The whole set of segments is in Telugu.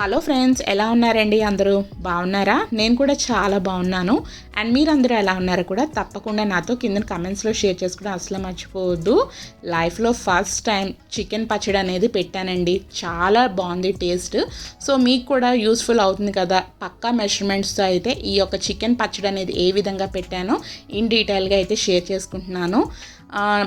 హలో ఫ్రెండ్స్ ఎలా ఉన్నారండి అందరూ? బాగున్నారా? నేను కూడా చాలా బాగున్నాను. అండ్ మీరందరూ ఎలా ఉన్నారో కూడా తప్పకుండా నాతో కింద కమెంట్స్లో షేర్ చేసుకోవడం అసలు మర్చిపోవద్దు. లైఫ్లో ఫస్ట్ టైం చికెన్ పచ్చడి అనేది పెట్టానండి. చాలా బాగుంది టేస్ట్. సో మీకు కూడా యూస్ఫుల్ అవుతుంది కదా? పక్కా మెజర్మెంట్స్తో అయితే ఈ యొక్క చికెన్ పచ్చడి అనేది ఏ విధంగా పెట్టానో ఇన్ డీటెయిల్గా అయితే షేర్ చేసుకుంటున్నాను.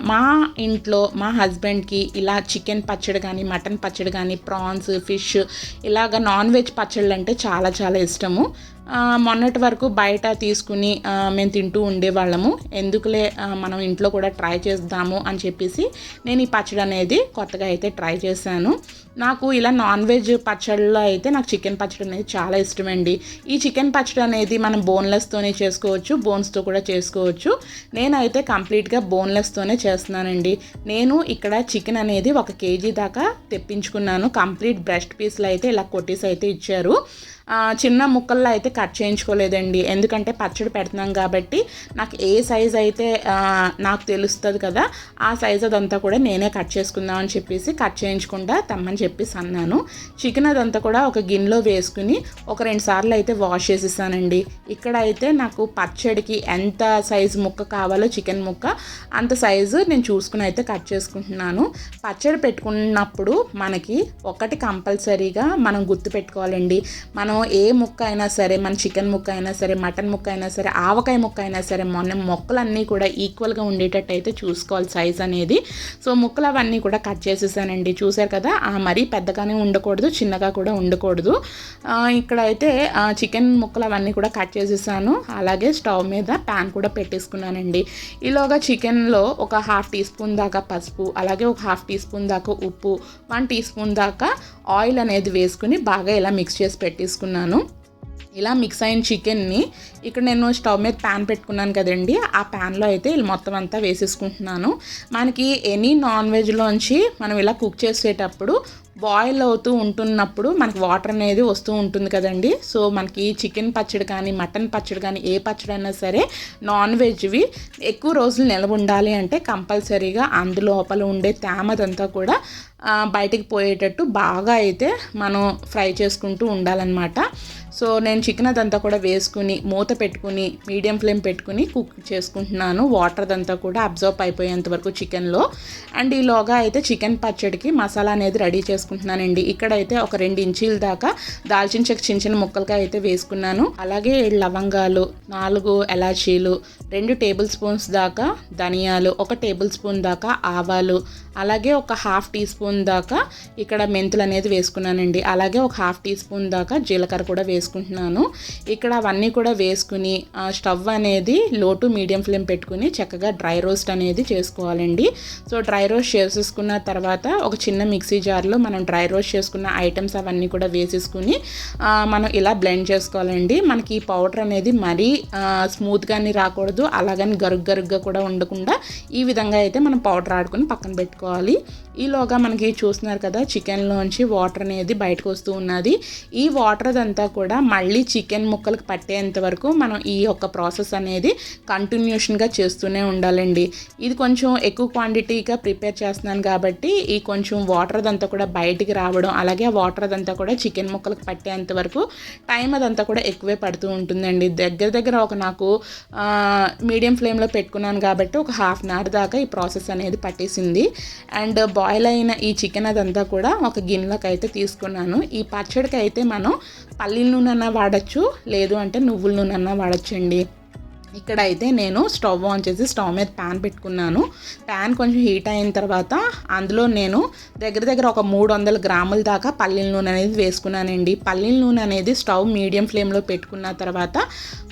మా ఇంట్లో మా హస్బెండ్కి ఇలా చికెన్ పచ్చడి కానీ మటన్ పచ్చడి కానీ ప్రాన్స్ ఫిష్ ఇలాగ నాన్ వెజ్ పచ్చళ్ళు అంటే చాలా చాలా ఇష్టము. మొన్నటి వరకు బయట తీసుకుని మేము తింటూ ఉండేవాళ్ళము. ఎందుకులే మనం ఇంట్లో కూడా ట్రై చేద్దాము అని చెప్పేసి నేను ఈ పచ్చడి అనేది కొత్తగా అయితే ట్రై చేశాను. నాకు ఇలా నాన్ వెజ్ పచ్చళ్ళలో అయితే నాకు చికెన్ పచ్చడి అనేది చాలా ఇష్టమండి. ఈ చికెన్ పచ్చడి అనేది మనం బోన్లెస్తోనే చేసుకోవచ్చు బోన్స్తో కూడా చేసుకోవచ్చు. నేనైతే కంప్లీట్గా బోన్లెస్తోనే చేస్తున్నానండి. నేను ఇక్కడ చికెన్ అనేది ఒక కేజీ దాకా తెప్పించుకున్నాను. కంప్లీట్ బ్రెస్ట్ పీస్లు అయితే ఇలా కొట్టేసి అయితే ఇచ్చారు. చిన్న ముక్కల్లో అయితే కట్ చేయించుకోలేదండి. ఎందుకంటే పచ్చడి పెడుతున్నాం కాబట్టి నాకు ఏ సైజ్ అయితే నాకు తెలుస్తుంది కదా ఆ సైజ్ అదంతా కూడా నేనే కట్ చేసుకుందాం అని చెప్పేసి కట్ చేయించకుండా తమ్మని చెప్పేసి అన్నాను. చికెన్ అదంతా కూడా ఒక గిన్నెలో వేసుకుని ఒక రెండు సార్లు అయితే వాష్ చేసేసానండి. ఇక్కడ అయితే నాకు పచ్చడికి ఎంత సైజు ముక్క కావాలో చికెన్ ముక్క అంత సైజు నేను చూసుకుని అయితే కట్ చేసుకుంటున్నాను. పచ్చడి పెట్టుకున్నప్పుడు మనకి ఒకటి కంపల్సరీగా మనం గుర్తు పెట్టుకోవాలండి మనం ఏ ముక్క అయినా సరే మన చికెన్ ముక్క అయినా సరే మటన్ ముక్క అయినా సరే ఆవకాయ ముక్క అయినా సరే మొన్న మొక్కలన్నీ కూడా ఈక్వల్గా ఉండేటట్టు అయితే చూసుకోవాలి సైజ్ అనేది. సో ముక్కలు అవన్నీ కూడా కట్ చేసేసానండి. చూసారు కదా ఆ మరీ పెద్దగానే ఉండకూడదు చిన్నగా కూడా ఉండకూడదు. ఇక్కడ అయితే చికెన్ ముక్కలు అవన్నీ కూడా కట్ చేసేసాను. అలాగే స్టవ్ మీద ప్యాన్ కూడా పెట్టేసుకున్నానండి. ఈలోగా చికెన్లో ఒక హాఫ్ టీ స్పూన్ దాకా పసుపు అలాగే ఒక హాఫ్ టీ స్పూన్ దాకా ఉప్పు వన్ టీ స్పూన్ దాకా ఆయిల్ అనేది వేసుకుని బాగా ఇలా మిక్స్ చేసి పెట్టేసుకున్నాను. ఇలా మిక్స్ అయిన చికెన్ని ఇక్కడ నేను స్టవ్ మీద ప్యాన్ పెట్టుకున్నాను కదండి. ఆ ప్యాన్లో అయితే మొత్తం అంతా వేసేసుకుంటున్నాను. మనకి ఎనీ నాన్ వెజ్లోంచి మనం ఇలా కుక్ చేసేటప్పుడు బాయిల్ అవుతూ ఉంటున్నప్పుడు మనకి వాటర్ అనేది వస్తూ ఉంటుంది కదండి. సో మనకి చికెన్ పచ్చడి కానీ మటన్ పచ్చడి కానీ ఏ పచ్చడి అయినా సరే నాన్ వెజ్వి ఎక్కువ రోజులు నిలవ ఉండాలి అంటే కంపల్సరీగా అందులోపల ఉండే తేమదంతా కూడా బయటికి పోయేటట్టు బాగా అయితే మనం ఫ్రై చేసుకుంటూ ఉండాలన్నమాట. సో నేను చికెన్ అదంతా కూడా వేసుకుని మూత పెట్టుకుని మీడియం ఫ్లేమ్ పెట్టుకుని కుక్ చేసుకుంటున్నాను. వాటర్ అదంతా కూడా అబ్జర్వ్ అయిపోయేంత వరకు చికెన్లో. అండ్ ఈలోగా అయితే చికెన్ పచ్చడికి మసాలా అనేది రెడీ వేసుకుంటున్నానండి ఇక్కడైతే ఒక రెండు ఇంచీల దాకా దాల్చిన చెక్క చిన్న చిన్న ముక్కలుగా అయితే వేసుకున్నాను. అలాగే ఏడు లవంగాలు నాలుగు ఎలాచీలు రెండు టేబుల్ స్పూన్స్ దాకా ధనియాలు ఒక టేబుల్ స్పూన్ దాకా ఆవాలు అలాగే ఒక హాఫ్ టీ స్పూన్ దాకా ఇక్కడ మెంతులు అనేది వేసుకున్నానండి. అలాగే ఒక హాఫ్ టీ స్పూన్ దాకా జీలకర్ర కూడా వేసుకుంటున్నాను. ఇక్కడ అవన్నీ కూడా వేసుకుని స్టవ్ అనేది లో టు మీడియం ఫ్లేమ్ పెట్టుకుని చక్కగా డ్రై రోస్ట్ అనేది చేసుకోవాలండి. సో డ్రై రోస్ట్ చేసేసుకున్న తర్వాత ఒక చిన్న మిక్సీ జార్లో మనం డ్రై రోస్ట్ చేసుకున్న ఐటమ్స్ అవన్నీ కూడా వేసేసుకుని మనం ఇలా బ్లెండ్ చేసుకోవాలండి. మనకి ఈ పౌడర్ అనేది మరీ స్మూత్గాని రాకూడదు. అలాగని గరుగ్ గరుగ్గా కూడా ఉండకుండా ఈ విధంగా అయితే మనం పౌడర్ ఆడుకుని పక్కన పెట్టుకోవాలి. ఈలోగా మనకి చూస్తున్నారు కదా చికెన్లోంచి వాటర్ అనేది బయటకు వస్తూ ఉన్నది. ఈ వాటర్ అదంతా కూడా మళ్ళీ చికెన్ ముక్కలకు పట్టేంత వరకు మనం ఈ యొక్క ప్రాసెస్ అనేది కంటిన్యూషన్గా చేస్తూనే ఉండాలండి. ఇది కొంచెం ఎక్కువ క్వాంటిటీగా ప్రిపేర్ చేస్తున్నాను కాబట్టి ఈ కొంచెం వాటర్ అదంతా కూడా బయటికి రావడం అలాగే ఆ వాటర్ అదంతా కూడా చికెన్ ముక్కలకు పట్టేంత వరకు టైం అదంతా కూడా ఎక్కువే పడుతూ ఉంటుందండి. దగ్గర దగ్గర ఒక నాకు మీడియం ఫ్లేమ్లో పెట్టుకున్నాను కాబట్టి ఒక హాఫ్ అన్ అవర్ దాకా ఈ ప్రాసెస్ అనేది పట్టేసింది. అండ్ బాయిల్ అయిన ఈ చికెన్ అదంతా కూడా ఒక గిన్నెలోకి అయితే తీసుకున్నాను. ఈ పచ్చడికి అయితే మనం పల్లీల నూనె అన్నా వాడచ్చు లేదు అంటే నువ్వుల నూనె అన్నా వాడచ్చండి. ఇక్కడ అయితే నేను స్టవ్ ఆన్ చేసి స్టవ్ మీద ప్యాన్ పెట్టుకున్నాను. ప్యాన్ కొంచెం హీట్ అయిన తర్వాత అందులో నేను దగ్గర దగ్గర ఒక మూడు వందల గ్రాముల దాకా పల్లీల నూనె అనేది వేసుకున్నానండి. పల్లీల నూనె అనేది స్టవ్ మీడియం ఫ్లేమ్లో పెట్టుకున్న తర్వాత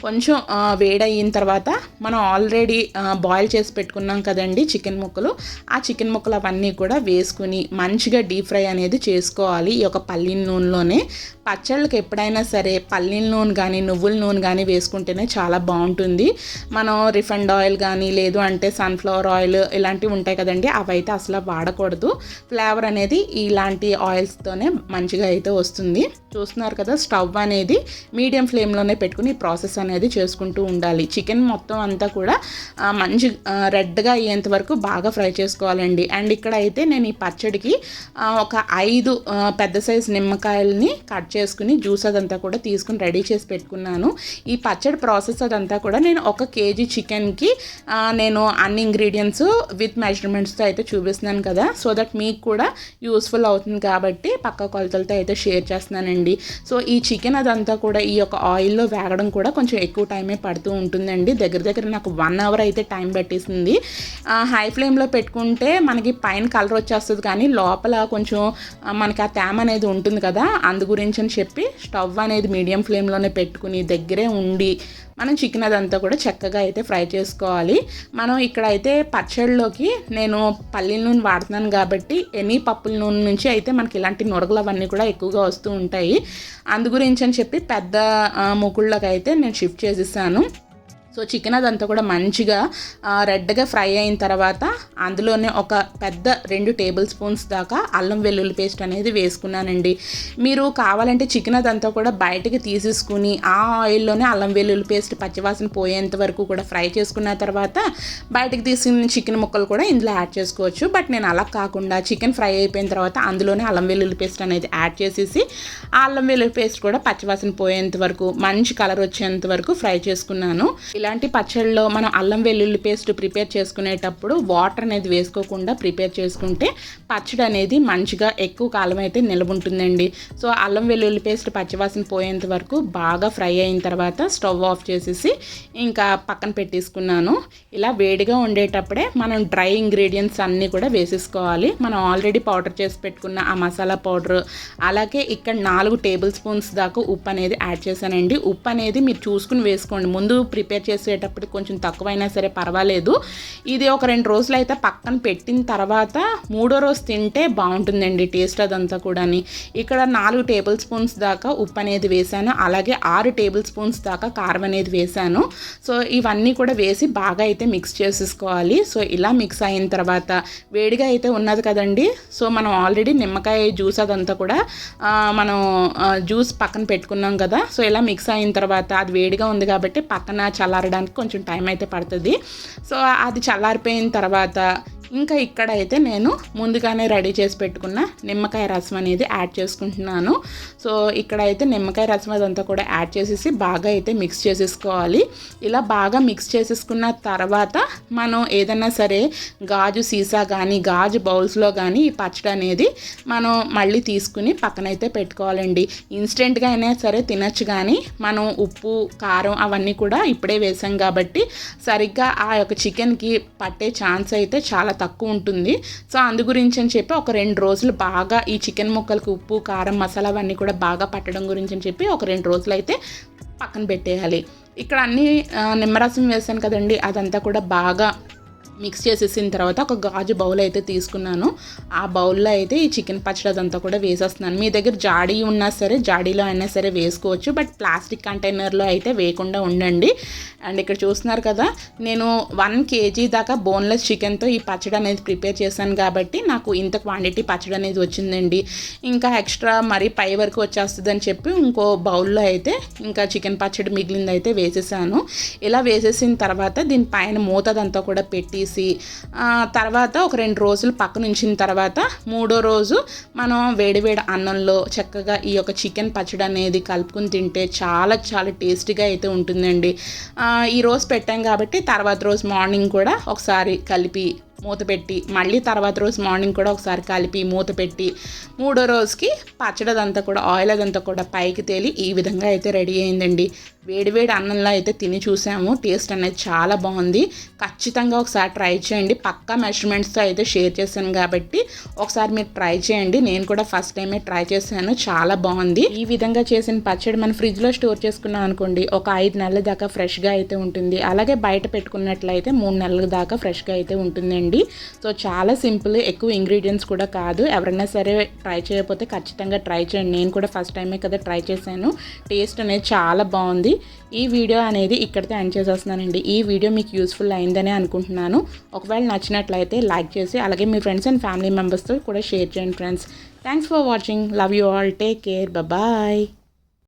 కొంచెం వేడయిన తర్వాత మనం ఆల్రెడీ బాయిల్ చేసి పెట్టుకున్నాం కదండి చికెన్ ముక్కలు. ఆ చికెన్ ముక్కలు అవన్నీ కూడా వేసుకుని మంచిగా డీప్ ఫ్రై అనేది చేసుకోవాలి ఈ యొక్క పల్లీల నూనెలోనే. పచ్చళ్ళకి ఎప్పుడైనా సరే పల్లీల నూనె కానీ నువ్వుల నూనె కానీ వేసుకుంటేనే చాలా బాగుంటుంది. మనం రిఫండ్ ఆయిల్ కానీ లేదు అంటే సన్ఫ్లవర్ ఆయిల్ ఇలాంటివి ఉంటాయి కదండి అవి అయితే అసలు వాడకూడదు. ఫ్లేవర్ అనేది ఇలాంటి ఆయిల్స్తోనే మంచిగా అయితే వస్తుంది. చూస్తున్నారు కదా స్టవ్ అనేది మీడియం ఫ్లేమ్లోనే పెట్టుకుని ఈ ప్రాసెస్ అనేది చేసుకుంటూ ఉండాలి. చికెన్ మొత్తం అంతా కూడా మంచి రెడ్గా అయ్యేంత వరకు బాగా ఫ్రై చేసుకోవాలండి. అండ్ ఇక్కడ అయితే నేను ఈ పచ్చడికి ఒక ఐదు పెద్ద సైజు నిమ్మకాయలని కట్ చేసుకుని జ్యూస్ అదంతా కూడా తీసుకుని రెడీ చేసి పెట్టుకున్నాను. ఈ పచ్చడి ప్రాసెస్ అదంతా కూడా నేను ఒక కేజీ చికెన్కి నేను అన్ని ఇంగ్రీడియంట్స్ విత్ మెజర్మెంట్స్తో అయితే చూపిస్తున్నాను కదా. సో దట్ మీకు కూడా యూస్ఫుల్ అవుతుంది కాబట్టి పక్క కొలతలతో అయితే షేర్ చేస్తున్నానండి. సో ఈ చికెన్ అదంతా కూడా ఈ యొక్క ఆయిల్లో వేగడం కూడా కొంచెం ఎక్కువ టైమే పడుతూ ఉంటుందండి. దగ్గర దగ్గర నాకు వన్ అవర్ అయితే టైం పట్టేసింది. హై ఫ్లేమ్లో పెట్టుకుంటే మనకి పైన కలర్ వచ్చేస్తుంది కానీ లోపల కొంచెం మనకి ఆ తేమ అనేది ఉంటుంది కదా అందు గురించి అని చెప్పి స్టవ్ అనేది మీడియం ఫ్లేమ్లోనే పెట్టుకుని దగ్గరే ఉండి మనం చికెన్ అదంతా కూడా చక్కగా అయితే ఫ్రై చేసుకోవాలి. మనం ఇక్కడ అయితే పచ్చడిలోకి నేను పల్లీల నూనె వాడుతున్నాను కాబట్టి ఎనీ పప్పుల నూనె నుంచి అయితే మనకి ఇలాంటి నురగలు అవన్నీ కూడా ఎక్కువగా వస్తూ ఉంటాయి. అందు గురించి అని చెప్పి పెద్ద ఆ, నేను షిఫ్ట్ చేసేసాను. సో చికెన్ అదంతా కూడా మంచిగా రెడ్గా ఫ్రై అయిన తర్వాత అందులోనే ఒక పెద్ద రెండు టేబుల్ స్పూన్స్ దాకా అల్లం వెల్లుల్లి పేస్ట్ అనేది వేసుకున్నానండి. మీరు కావాలంటే చికెన్ అదంతా కూడా బయటకి తీసేసుకుని ఆ ఆయిల్లోనే అల్లం వెల్లుల్లి పేస్ట్ పచ్చివాసన పోయేంత వరకు కూడా ఫ్రై చేసుకున్న తర్వాత బయటకు తీసుకున్న చికెన్ ముక్కలు కూడా ఇందులో యాడ్ చేసుకోవచ్చు. బట్ నేను అలా కాకుండా చికెన్ ఫ్రై అయిపోయిన తర్వాత అందులోనే అల్లం వెల్లుల్లి పేస్ట్ అనేది యాడ్ చేసేసి ఆ అల్లం వెల్లుల్లి పేస్ట్ కూడా పచ్చివాసన పోయేంత వరకు మంచి కలర్ వచ్చేంత వరకు ఫ్రై చేసుకున్నాను. ఇలాంటి పచ్చళ్ళలో మనం అల్లం వెల్లుల్లి పేస్ట్ ప్రిపేర్ చేసుకునేటప్పుడు వాటర్ అనేది వేసుకోకుండా ప్రిపేర్ చేసుకుంటే పచ్చడి అనేది మంచిగా ఎక్కువ కాలం అయితే నిలబుంటుందండి. సో అల్లం వెల్లుల్లి పేస్ట్ పచ్చివాసన పోయేంత వరకు బాగా ఫ్రై అయిన తర్వాత స్టవ్ ఆఫ్ చేసేసి ఇంకా పక్కన పెట్టేసుకున్నాను. ఇలా వేడిగా ఉండేటప్పుడే మనం డ్రై ఇంగ్రీడియంట్స్ అన్నీ కూడా వేసేసుకోవాలి. మనం ఆల్రెడీ పౌడర్ చేసి పెట్టుకున్న ఆ మసాలా పౌడర్ అలాగే ఇక్కడ నాలుగు టేబుల్ స్పూన్స్ దాకా ఉప్పు అనేది యాడ్ చేశానండి. ఉప్పు అనేది మీరు చూసుకుని వేసుకోండి. ముందు ప్రిపేర్ చేసేటప్పుడు కొంచెం తక్కువైనా సరే పర్వాలేదు. ఇది ఒక రెండు రోజులు అయితే పక్కన పెట్టిన తర్వాత మూడో రోజు తింటే బాగుంటుందండి టేస్ట్ అదంతా కూడాని. ఇక్కడ నాలుగు టేబుల్ స్పూన్స్ దాకా ఉప్పు అనేది వేసాను అలాగే ఆరు టేబుల్ స్పూన్స్ దాకా కారం అనేది వేసాను సో ఇవన్నీ కూడా వేసి బాగా అయితే మిక్స్ చేసేసుకోవాలి. సో ఇలా మిక్స్ అయిన తర్వాత వేడిగా అయితే ఉన్నది కదండి. సో మనం ఆల్రెడీ నిమ్మకాయ జ్యూస్ అదంతా కూడా మనం జ్యూస్ పక్కన పెట్టుకున్నాం కదా. సో ఇలా మిక్స్ అయిన తర్వాత అది వేడిగా ఉంది కాబట్టి పక్కన చాలా చల్లారడానికి కొంచెం టైం అయితే పడుతుంది. సో అది చల్లారిపోయిన తర్వాత ఇంకా ఇక్కడ అయితే నేను ముందుగానే రెడీ చేసి పెట్టుకున్న నిమ్మకాయ రసం అనేది యాడ్ చేసుకుంటున్నాను. సో ఇక్కడ అయితే నిమ్మకాయ రసం అదంతా కూడా యాడ్ చేసేసి బాగా అయితే మిక్స్ చేసేసుకోవాలి. ఇలా బాగా మిక్స్ చేసేసుకున్న తర్వాత మనం ఏదైనా సరే గాజు సీసా కానీ గాజు బౌల్స్లో కానీ ఈ పచ్చడి అనేది మనం మళ్ళీ తీసుకుని పక్కనైతే పెట్టుకోవాలండి. ఇన్స్టెంట్గా అయినా సరే తినచ్చు కానీ మనం ఉప్పు కారం అవన్నీ కూడా ఇప్పుడే వేసాం కాబట్టి సరిగ్గా ఆ యొక్క చికెన్కి పట్టే ఛాన్స్ అయితే చాలా తక్కువ ఉంటుంది సో అందు గురించి అని చెప్పి ఒక రెండు రోజులు బాగా ఈ చికెన్ ముక్కలకి ఉప్పు కారం మసాలా అవన్నీ కూడా బాగా పట్టడం గురించి అని చెప్పి ఒక రెండు రోజులు అయితే పక్కన పెట్టేయాలి. ఇక్కడ అన్నీ నిమ్మరసం వేసాను కదండి అదంతా కూడా బాగా మిక్స్ చేసేసిన తర్వాత ఒక గాజు బౌల్ అయితే తీసుకున్నాను. ఆ బౌల్లో అయితే ఈ చికెన్ పచ్చడి అదంతా కూడా వేసేస్తున్నాను. మీ దగ్గర జాడీ ఉన్నా సరే జాడీలో అయినా సరే వేసుకోవచ్చు. బట్ ప్లాస్టిక్ కంటైనర్లో అయితే వేయకుండా ఉండండి. అండ్ ఇక్కడ చూస్తున్నారు కదా నేను వన్ కేజీ దాకా బోన్లెస్ చికెన్తో ఈ పచ్చడి అనేది ప్రిపేర్ చేశాను కాబట్టి నాకు ఇంత క్వాంటిటీ పచ్చడి అనేది వచ్చిందండి. ఇంకా ఎక్స్ట్రా మరీ పై వరకు వచ్చేస్తుంది అని చెప్పి ఇంకో బౌల్లో అయితే ఇంకా చికెన్ పచ్చడి మిగిలింది అయితే వేసేసాను. ఇలా వేసేసిన తర్వాత దీనిపైన మూతదంతా కూడా పెట్టి పెట్టేసి తర్వాత ఒక రెండు రోజులు పక్కన ఉంచిన తర్వాత మూడో రోజు మనం వేడివేడి అన్నంలో చక్కగా ఈ యొక్క చికెన్ పచ్చడి అనేది కలుపుకుని తింటే చాలా చాలా టేస్టీగా అయితే ఉంటుందండి. ఈ రోజు పెట్టాం కాబట్టి తర్వాత రోజు మార్నింగ్ కూడా ఒకసారి కలిపి మూత పెట్టి మళ్ళీ తర్వాత రోజు మార్నింగ్ కూడా ఒకసారి కలిపి మూత పెట్టి మూడో రోజుకి పచ్చడదంతా కూడా ఆయిల్ అదంతా కూడా పైకి తేలి ఈ విధంగా అయితే రెడీ అయిందండి. వేడివేడి అన్నంలో అయితే తిని చూసాము. టేస్ట్ అనేది చాలా బాగుంది. ఖచ్చితంగా ఒకసారి ట్రై చేయండి. పక్కా మెజర్మెంట్స్తో అయితే షేర్ చేశాను కాబట్టి ఒకసారి మీరు ట్రై చేయండి. నేను కూడా ఫస్ట్ టైమే ట్రై చేశాను. చాలా బాగుంది. ఈ విధంగా చేసిన పచ్చడి మనం ఫ్రిడ్జ్లో స్టోర్ చేసుకున్నాం అనుకోండి ఒక ఐదు నెలల దాకా ఫ్రెష్గా అయితే ఉంటుంది. అలాగే బయట పెట్టుకున్నట్లయితే మూడు నెలల దాకా ఫ్రెష్గా అయితే ఉంటుందండి. సో చాలా సింపుల్ ఎక్కువ ఇంగ్రీడియంట్స్ కూడా కాదు. ఎవరైనా సరే ట్రై చేయకపోతే ఖచ్చితంగా ట్రై చేయండి. నేను కూడా ఫస్ట్ టైమే కదా ట్రై చేశాను. టేస్ట్ అనేది చాలా బాగుంది. ఈ వీడియో అనేది ఇక్కడితో ఎండ్ చేసేస్తున్నానండి. ఈ వీడియో మీకు యూస్ఫుల్ అయిందని అనుకుంటున్నాను. ఒకవేళ నచ్చినట్లయితే లైక్ చేసి అలాగే మీ ఫ్రెండ్స్ అండ్ ఫ్యామిలీ మెంబర్స్తో కూడా షేర్ చేయండి friends thanks for watching love you all take care bye